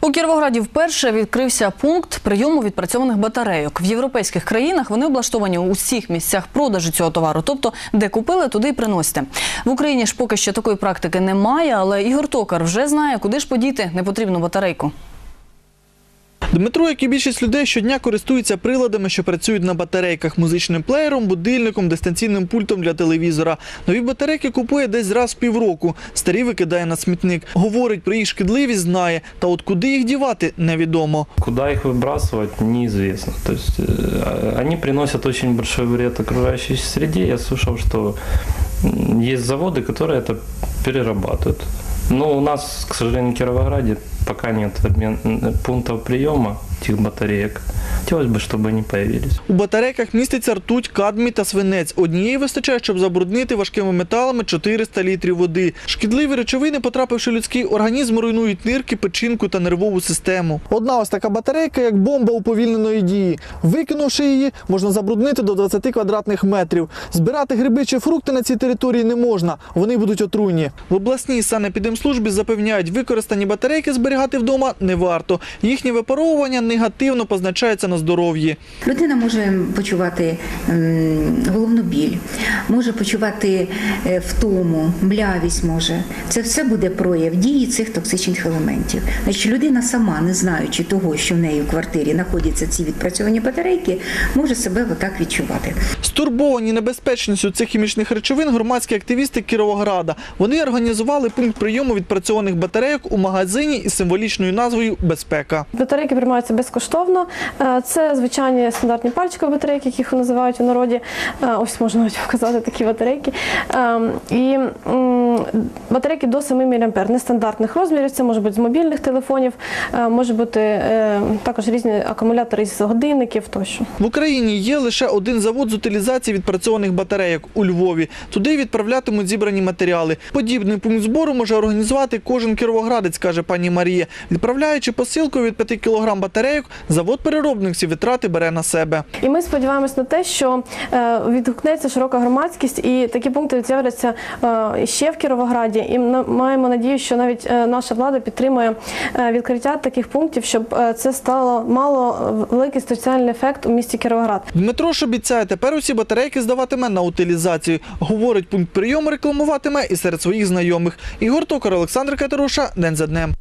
У Кіровограді вперше відкрився пункт прийому відпрацьованих батарейок. В європейських країнах вони облаштовані у всіх місцях продажу цього товару, тобто де купили, туди й приносите. В Україні ж поки що такої практики немає, але Ігор Токар вже знає, куди ж подіти непотрібну батарейку. Дмитро, як і більшість людей, щодня користується приладами, що працюють на батарейках, музичним плеєром, будильником, дистанційним пультом для телевізора. Нові батарейки купує десь раз в півроку. Старі викидає на смітник. Говорить, про їх шкідливість знає, та от куди їх дівати, невідомо. Куда их выбрасывать, неизвестно. То есть э, они приносят очень большой вред окружающей среде. Я слышал, что м, есть заводы, которые это перерабатывают. Но у нас, к сожалению, в Кировограде пока нет обмен- пунктов приема этих батареек. Хотелось бы, чтобы они появились. У батарейках міститься ртуть, кадмій та свинець. Однієї вистачає, щоб забруднити важкими металами 400 літрів води. Шкідливі речовини, потрапивши в людський організм, руйнують нирки, печінку та нервову систему. Одна ось така батарейка, як бомба уповільненої дії. Викинувши її, можна забруднити до 20 квадратних метрів. Збирати гриби чи фрукти на цій території не можна. Вони будуть отруйні. В обласній санепідемслужбі запевняють, використані батарейки зберігати вдома не варто. Їхнє випаровування негативно позначається на здоров'ї. Людина може почувати ем, головну може почувати е, втому, млявість може. Це все буде прояв дії цих токсичних елементів. Значить, людина сама, не знаючи того, що в неї в квартирі знаходяться ці відпрацьовані батарейки, може себе отак відчувати. Стурбовані небезпечністю цих хімічних речовин громадські активісти Кіровограда. Вони організували пункт прийому відпрацьованих батарейок у магазині із символічною назвою Безпека. Батарейки приймаються безкоштовно. Е, Це звичайні стандартні пальчикові батарейки, яких називають у народі. Е, Ось можна навіть показати такі батарейки. Е, І батарейки до 7 мА нестандартних розмірів. Це може бути з мобільних телефонів, е, може бути е, також різні акумулятори з годинників тощо. В Україні є лише один завод з утилізації відпрацьованих батарейок у Львові. Туди відправлятимуть зібрані матеріали. Подібний пункт збору може організувати кожен кіровоградець, каже пані Марія. Відправляючи посилкою від 5 кг батарейок, завод-переробник ці витрати бере на себе. І ми сподіваємось на те, що е, відгукнеться широка громадськість, і такі пункти з'являться ще в Кіровограді. І ми маємо надію, що навіть е, наша влада підтримує е, відкриття таких пунктів, щоб е, це стало мало великий соціальний ефект у місті Кіровоград. Дмитро ж обіцяє, тепер усі батарейки здаватиме на утилізацію. Говорить, пункт прийому рекламуватиме і серед своїх знайомих. Ігор Токар, Олександр Катеруша, День за днем.